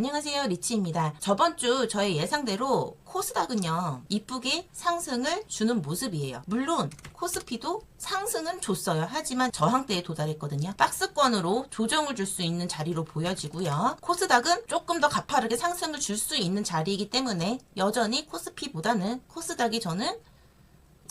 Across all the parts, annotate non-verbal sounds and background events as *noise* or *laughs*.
안녕하세요 리치입니다. 저번 주 저의 예상대로 코스닥은요 이쁘게 상승을 주는 모습이에요. 물론 코스피도 상승은 줬어요. 하지만 저항대에 도달했거든요. 박스권으로 조정을 줄 수 있는 자리로 보여지고요. 코스닥은 조금 더 가파르게 상승을 줄 수 있는 자리이기 때문에 여전히 코스피보다는 코스닥이 저는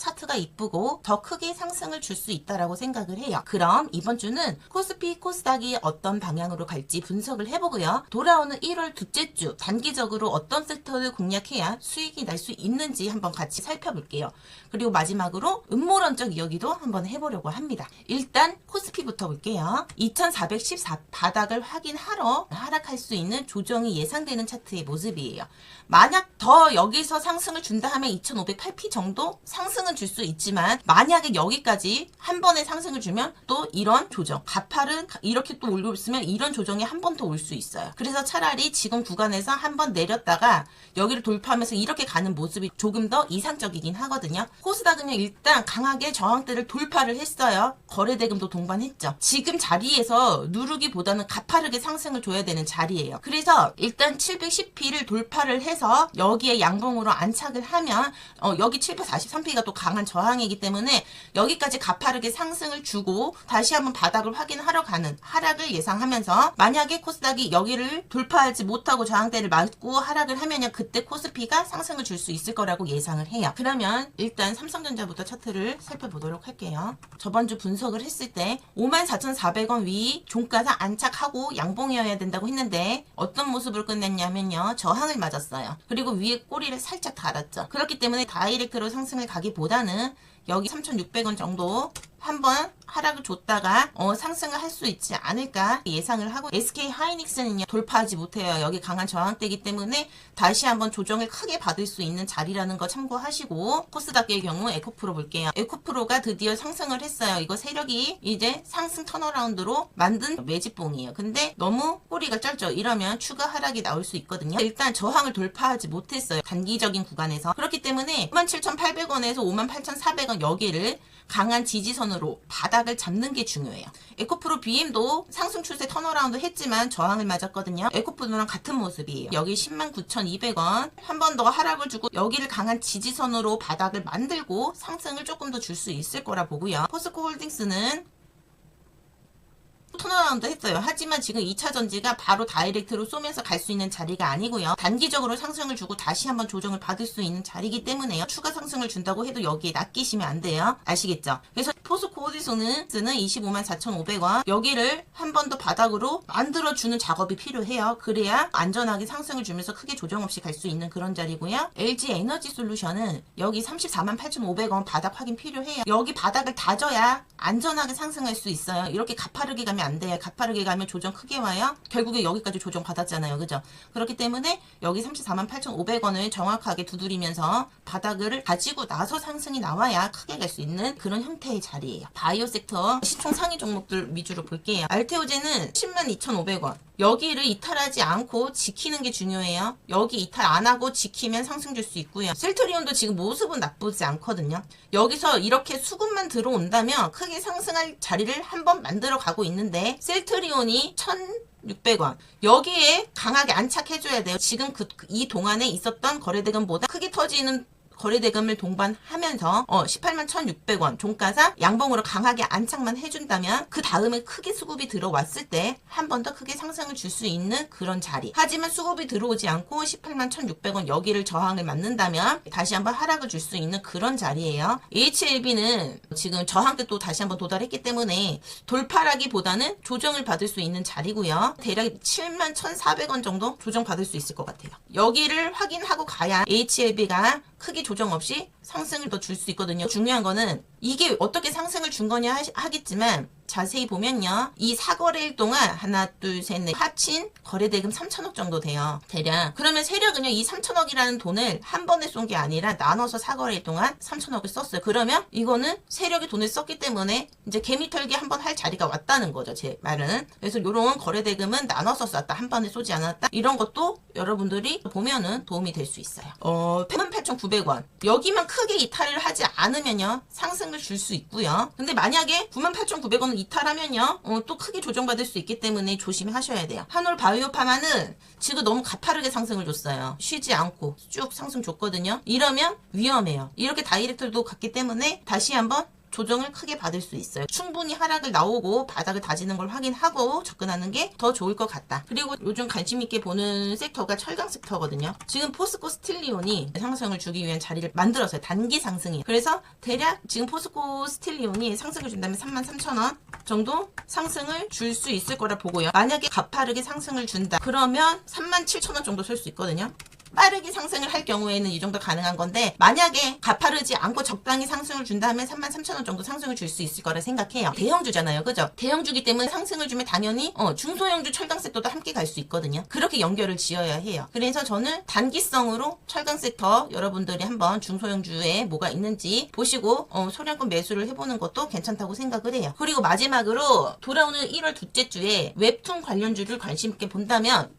차트가 이쁘고 더 크게 상승을 줄 수 있다라고 생각을 해요. 그럼 이번 주는 코스피, 코스닥이 어떤 방향으로 갈지 분석을 해보고요. 돌아오는 1월 둘째 주 단기적으로 어떤 섹터를 공략해야 수익이 날 수 있는지 한번 같이 살펴볼게요. 그리고 마지막으로 음모론적 이야기도 한번 해보려고 합니다. 일단 코스피부터 볼게요. 2414 바닥을 확인하러 하락할 수 있는 조정이 예상되는 차트의 모습이에요. 만약 더 여기서 상승을 준다 하면 2508p 정도 상승 은 줄 수 있지만 만약에 여기까지 한 번에 상승을 주면 또 이런 조정 가파른 이렇게 또 올렸으면 이런 조정이 한 번 더 올 수 있어요. 그래서 차라리 지금 구간에서 한 번 내렸다가 여기를 돌파하면서 이렇게 가는 모습이 조금 더 이상적이긴 하거든요. 코스닥은요 일단 강하게 저항대를 돌파를 했어요. 거래대금도 동반했죠. 지금 자리에서 누르기보다는 가파르게 상승을 줘야 되는 자리예요. 그래서 일단 710p를 돌파를 해서 여기에 양봉으로 안착을 하면 어, 여기 743p가 또 강한 저항이기 때문에 여기까지 가파르게 상승을 주고 다시 한번 바닥을 확인하러 가는 하락을 예상하면서 만약에 코스닥이 여기를 돌파하지 못하고 저항대를 맞고 하락을 하면요 그때 코스피가 상승을 줄 수 있을 거라고 예상을 해요. 그러면 일단 삼성전자부터 차트를 살펴보도록 할게요. 저번 주 분석을 했을 때 54,400원 위 종가가 안착하고 양봉이어야 된다고 했는데 어떤 모습을 끝냈냐면요 저항을 맞았어요. 그리고 위에 꼬리를 살짝 달았죠. 그렇기 때문에 다이렉트로 상승을 가기보다 는 여기 3,600원 정도 한번 하락을 줬다가 어, 상승을 할 수 있지 않을까 예상을 하고 SK 하이닉스는요 돌파하지 못해요. 여기 강한 저항대이기 때문에 다시 한번 조정을 크게 받을 수 있는 자리라는 거 참고하시고 코스닥의 경우 에코프로 볼게요. 에코프로가 드디어 상승을 했어요. 이거 세력이 이제 상승 턴어라운드로 만든 매집봉이에요. 근데 너무 꼬리가 짧죠. 이러면 추가 하락이 나올 수 있거든요. 일단 저항을 돌파하지 못했어요. 단기적인 구간에서 그렇기 때문에 57,800원에서 58,400원 여기를 강한 지지선으로 바닥을 잡는 게 중요해요. 에코프로 BM도 상승 추세 턴어라운드 했지만 저항을 맞았거든요. 에코프로랑 같은 모습이에요. 여기 109,200원 한 번 더 하락을 주고 여기를 강한 지지선으로 바닥을 만들고 상승을 조금 더 줄 수 있을 거라 보고요. 포스코 홀딩스는 턴어라운드 했어요. 하지만 지금 2차 전지가 바로 다이렉트로 쏘면서 갈 수 있는 자리가 아니고요. 단기적으로 상승을 주고 다시 한번 조정을 받을 수 있는 자리이기 때문에요. 추가 상승을 준다고 해도 여기에 낚이시면 안 돼요. 아시겠죠? 그래서 포스코 호디소는 25만 4,500원 여기를 한 번 더 바닥으로 만들어주는 작업이 필요해요. 그래야 안전하게 상승을 주면서 크게 조정 없이 갈 수 있는 그런 자리고요. LG 에너지 솔루션은 여기 34만 8,500원 바닥 확인 필요해요. 여기 바닥을 다져야 안전하게 상승할 수 있어요. 이렇게 가파르게 가면 안 돼요. 가파르게 가면 조정 크게 와요. 결국에 여기까지 조정 받았잖아요. 그죠? 그렇기 때문에 여기 34만 8,500원을 정확하게 두드리면서 바닥을 가지고 나서 상승이 나와야 크게 갈 수 있는 그런 형태의 자리예요. 바이오 섹터 시총 상위 종목들 위주로 볼게요. 알테오제는 10만 2,500원. 여기를 이탈하지 않고 지키는 게 중요해요. 여기 이탈 안 하고 지키면 상승 줄 수 있고요. 셀트리온도 지금 모습은 나쁘지 않거든요. 여기서 이렇게 수급만 들어온다면 크게 상승할 자리를 한번 만들어 가고 있는데 셀트리온이 1,600원. 여기에 강하게 안착해줘야 돼요. 지금 그, 이 동안에 있었던 거래대금보다 크게 터지는 거래대금을 동반하면서 어 18만 1,600원 종가사 양봉으로 강하게 안착만 해준다면 그 다음에 크게 수급이 들어왔을 때 한 번 더 크게 상승을 줄 수 있는 그런 자리. 하지만 수급이 들어오지 않고 18만 1,600원 여기를 저항을 맞는다면 다시 한번 하락을 줄 수 있는 그런 자리예요. HLB는 지금 저항대 또 다시 한번 도달했기 때문에 돌파라기보다는 조정을 받을 수 있는 자리고요. 대략 7만 1,400원 정도 조정 받을 수 있을 것 같아요. 여기를 확인하고 가야 HLB가 크게 조정 없이 상승을 더 줄 수 있거든요. 중요한 거는 이게 어떻게 상승을 준 거냐 하- 하겠지만 자세히 보면요. 이 사거래일 동안 하나, 둘, 셋, 넷 합친 거래대금 3천억 정도 돼요. 대략. 그러면 세력은요. 이 3천억이라는 돈을 한 번에 쏜 게 아니라 나눠서 사거래일 동안 3천억을 썼어요. 그러면 이거는 세력이 돈을 썼기 때문에 이제 개미 털기 한 번 할 자리가 왔다는 거죠. 제 말은. 그래서 이런 거래대금은 나눠서 쐈다. 한 번에 쏘지 않았다. 이런 것도 여러분들이 보면은 도움이 될 수 있어요. 어, 88,900원. 여기만 크게 이탈을 하지 않으면요. 상승을 줄 수 있고요. 근데 만약에 98,900원을 이탈하면요. 어, 또 크게 조정받을 수 있기 때문에 조심하셔야 돼요. 한올 바이오파마는 지금 너무 가파르게 상승을 줬어요. 쉬지 않고 쭉 상승 줬거든요. 이러면 위험해요. 이렇게 다이렉트도 갔기 때문에 다시 한번 조정을 크게 받을 수 있어요. 충분히 하락을 나오고 바닥을 다지는 걸 확인하고 접근하는 게 더 좋을 것 같다. 그리고 요즘 관심 있게 보는 섹터가 철강 섹터거든요. 지금 포스코 스틸리온이 상승을 주기 위한 자리를 만들었어요. 단기 상승이. 그래서 대략 지금 포스코 스틸리온이 상승을 준다면 33,000원 정도 상승을 줄 수 있을 거라 보고요. 만약에 가파르게 상승을 준다. 그러면 37,000원 정도 설 수 있거든요. 빠르게 상승을 할 경우에는 이 정도 가능한 건데 만약에 가파르지 않고 적당히 상승을 준다면 33,000원 정도 상승을 줄 수 있을 거라 생각해요. 대형주잖아요. 그죠? 대형주기 때문에 상승을 주면 당연히 어, 중소형주 철강 섹터도 함께 갈 수 있거든요. 그렇게 연결을 지어야 해요. 그래서 저는 단기성으로 철강 섹터 여러분들이 한번 중소형주에 뭐가 있는지 보시고 어, 소량권 매수를 해보는 것도 괜찮다고 생각을 해요. 그리고 마지막으로 돌아오는 1월 둘째 주에 웹툰 관련주를 관심 있게 본다면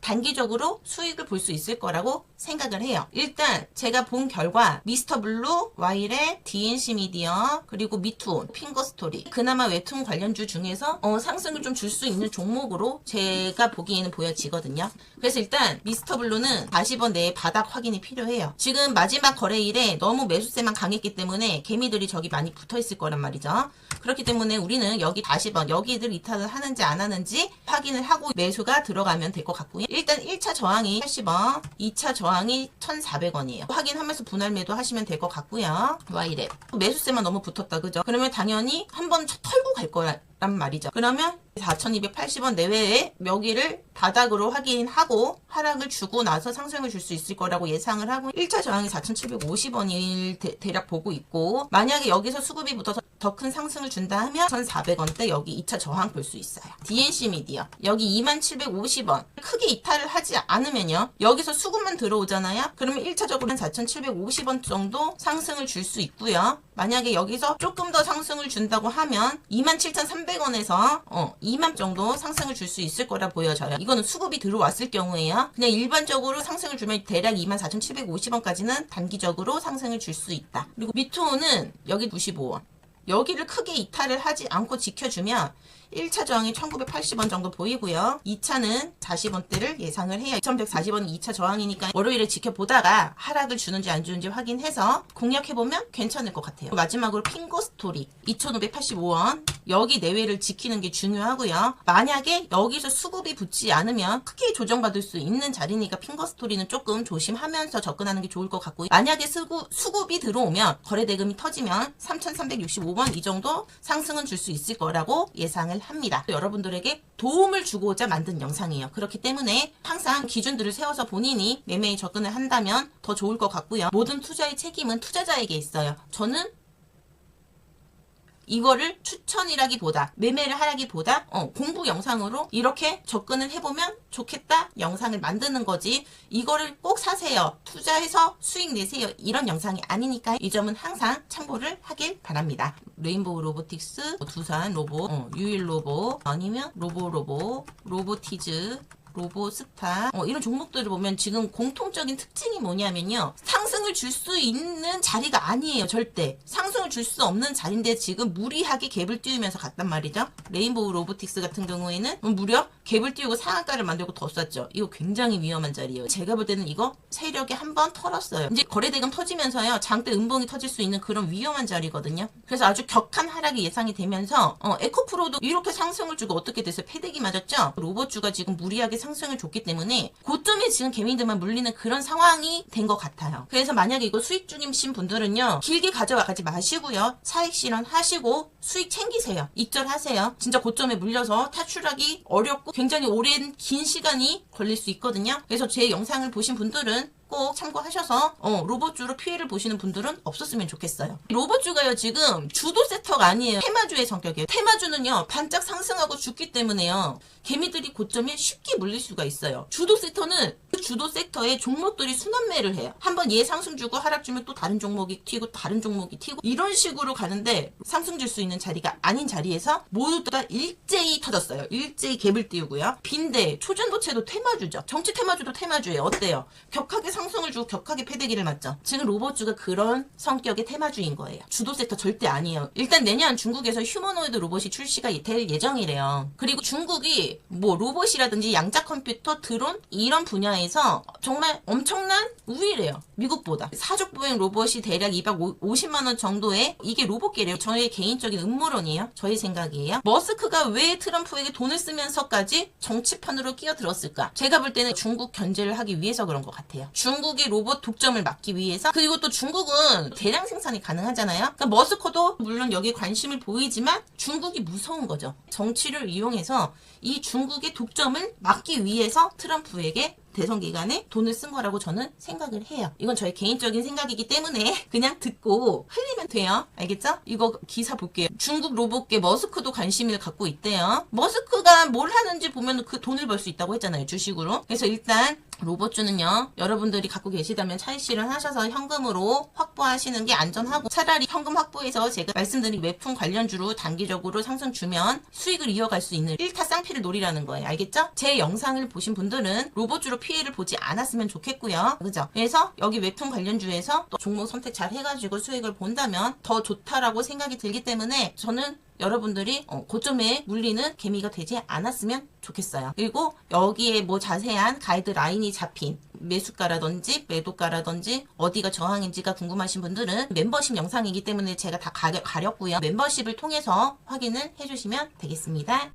단기적으로 수익을 볼 수 있을 거라고 생각을 해요. 일단 제가 본 결과 미스터 블루, 와일의 DNC 미디어, 그리고 미투, 핑거 스토리 그나마 웹툰 관련주 중에서 어, 상승을 좀 줄 수 있는 종목으로 제가 보기에는 보여지거든요. 그래서 일단 미스터 블루는 40원 내에 바닥 확인이 필요해요. 지금 마지막 거래일에 너무 매수세만 강했기 때문에 개미들이 저기 많이 붙어 있을 거란 말이죠. 그렇기 때문에 우리는 여기 40원 여기들 이탈을 하는지 안 하는지 확인을 하고 매수가 들어가면 될 것 같고요. 일단 1차 저항이 80원, 2차 저항이 1,400원이에요. 확인하면서 분할 매도 하시면 될 것 같고요. 와이랩. 매수세만 너무 붙었다 그죠? 그러면 당연히 한번 털고 갈 거란 말이죠. 그러면 4,280원 내외에 여기를 바닥으로 확인하고 하락을 주고 나서 상승을 줄 수 있을 거라고 예상을 하고 1차 저항이 4,750원일 대략 보고 있고 만약에 여기서 수급이 붙어서 더 큰 상승을 준다 하면 1,400원대 여기 2차 저항 볼 수 있어요. DNC 미디어 여기 2750원 크게 이탈을 하지 않으면요. 여기서 수급만 들어오잖아요. 그러면 1차적으로는 4,750원 정도 상승을 줄 수 있고요. 만약에 여기서 조금 더 상승을 준다고 하면 27,300원에서 어, 2만 정도 상승을 줄 수 있을 거라 보여져요. 이거는 수급이 들어왔을 경우에요. 그냥 일반적으로 상승을 주면 대략 24,750원까지는 단기적으로 상승을 줄 수 있다. 그리고 미투는 여기 95원. 여기를 크게 이탈을 하지 않고 지켜주면 1차 저항이 1980원 정도 보이고요. 2차는 40원대를 예상을 해요. 2140원이 2차 저항이니까 월요일에 지켜보다가 하락을 주는지 안 주는지 확인해서 공략해보면 괜찮을 것 같아요. 마지막으로 핑거 스토리 2585원 여기 내외를 지키는 게 중요하고요. 만약에 여기서 수급이 붙지 않으면 크게 조정받을 수 있는 자리니까 핑거 스토리는 조금 조심하면서 접근하는 게 좋을 것 같고요. 만약에 수급, 수급이 들어오면 거래 대금이 터지면 3365원 이 정도 상승은 줄 수 있을 거라고 예상을 합니다. 여러분들에게 도움을 주고자 만든 영상이에요. 그렇기 때문에 항상 기준들을 세워서 본인이 매매에 접근을 한다면 더 좋을 것 같고요. 모든 투자의 책임은 투자자에게 있어요. 저는 이거를 추천이라기보다 매매를 하라기보다 어, 공부 영상으로 이렇게 접근을 해보면 좋겠다 영상을 만드는 거지. 이거를 꼭 사세요. 투자해서 수익 내세요. 이런 영상이 아니니까 이 점은 항상 참고를 하길 바랍니다. 레인보우 로보틱스 두산 로보 어, 유일 로보 아니면 로보 로보 로보티즈 로보스타 어, 이런 종목들을 보면 지금 공통적인 특징이 뭐냐면요. 상승을 줄 수 있는 자리가 아니에요 절대. 상승을 줄 수 없는 자리인데 지금 무리하게 갭을 띄우면서 갔단 말이죠. 레인보우 로보틱스 같은 경우에는 무려 갭을 띄우고 상한가를 만들고 더 쐈죠. 이거 굉장히 위험한 자리예요. 제가 볼 때는 이거 세력이 한 번 털었어요. 이제 거래대금 터지면서요. 장대 음봉이 터질 수 있는 그런 위험한 자리거든요. 그래서 아주 격한 하락이 예상이 되면서 어, 에코프로도 이렇게 상승을 주고 어떻게 됐어요? 패대기 맞았죠? 로봇주가 지금 무리하게 상승을 줬기 때문에 고점에 지금 개미들만 물리는 그런 상황이 된 것 같아요. 그래서 만약에 이거 수익 중이신 분들은요 길게 가져가지 마시고요 차익 실현 하시고 수익 챙기세요. 익절하세요. 진짜 고점에 물려서 탈출하기 어렵고 굉장히 오랜 긴 시간이 걸릴 수 있거든요. 그래서 제 영상을 보신 분들은 꼭 참고하셔서 어, 로봇주로 피해를 보시는 분들은 없었으면 좋겠어요. 로봇주가요 지금 주도 섹터가 아니에요. 테마주의 성격이에요. 테마주는요 반짝 상승하고 죽기 때문에요. 개미들이 고점에 쉽게 물릴 수가 있어요. 주도 섹터는 그 주도 섹터의 종목들이 순환매를 해요. 한번 얘 상승 주고 하락 주면 또 다른 종목이 튀고 다른 종목이 튀고 이런 식으로 가는데 상승 줄 수 있는 자리가 아닌 자리에서 모두 다 일제히 터졌어요. 일제히 갭을 띄우고요. 빈대 초전도체도 테마주죠. 정치 테마주도 테마주예요. 어때요? 격하게 상 승을 주고 격하게 패대기를 맞죠. 지금 로봇주가 그런 성격의 테마주인 거예요. 주도 섹터 절대 아니에요. 일단 내년 중국에서 휴머노이드 로봇이 출시가 될 예정이래요. 그리고 중국이 뭐 로봇이라든지 양자 컴퓨터, 드론 이런 분야에서 정말 엄청난 우위래요. 미국보다. 사족 보행 로봇이 대략 250만 원 정도의 이게 로봇계래요. 저의 개인적인 음모론이에요. 저의 생각이에요. 머스크가 왜 트럼프에게 돈을 쓰면서까지 정치판으로 끼어들었을까? 제가 볼 때는 중국 견제를 하기 위해서 그런 것 같아요. 중국의 로봇 독점을 막기 위해서 그리고 또 중국은 대량 생산이 가능하잖아요. 그러니까 머스크도 물론 여기에 관심을 보이지만 중국이 무서운 거죠. 정치를 이용해서 이 중국의 독점을 막기 위해서 트럼프에게 대선 기간에 돈을 쓴 거라고 저는 생각을 해요. 이건 저의 개인적인 생각이기 때문에 *laughs* 그냥 듣고 흘리면 돼요. 알겠죠? 이거 기사 볼게요. 중국 로봇계 머스크도 관심을 갖고 있대요. 머스크가 뭘 하는지 보면 그 돈을 벌 수 있다고 했잖아요. 주식으로. 그래서 일단 로봇주는요. 여러분들이 갖고 계시다면 차익 실현 하셔서 현금으로 확보하시는 게 안전하고 차라리 현금 확보해서 제가 말씀드린 외품 관련주로 단기적으로 상승 주면 수익을 이어갈 수 있는 1타 쌍피를 노리라는 거예요. 알겠죠? 제 영상을 보신 분들은 로봇주로 피해를 보지 않았으면 좋겠고요. 그죠? 그래서 여기 외품 관련주에서 또 종목 선택 잘 해가지고 수익을 본다면 더 좋다라고 생각이 들기 때문에 저는 여러분들이 어, 고점에 물리는 개미가 되지 않았으면 좋겠어요. 그리고 여기에 뭐 자세한 가이드라인이 잡힌 매수가라든지 매도가라든지 어디가 저항인지가 궁금하신 분들은 멤버십 영상이기 때문에 제가 다 가려, 가렸고요. 멤버십을 통해서 확인을 해주시면 되겠습니다.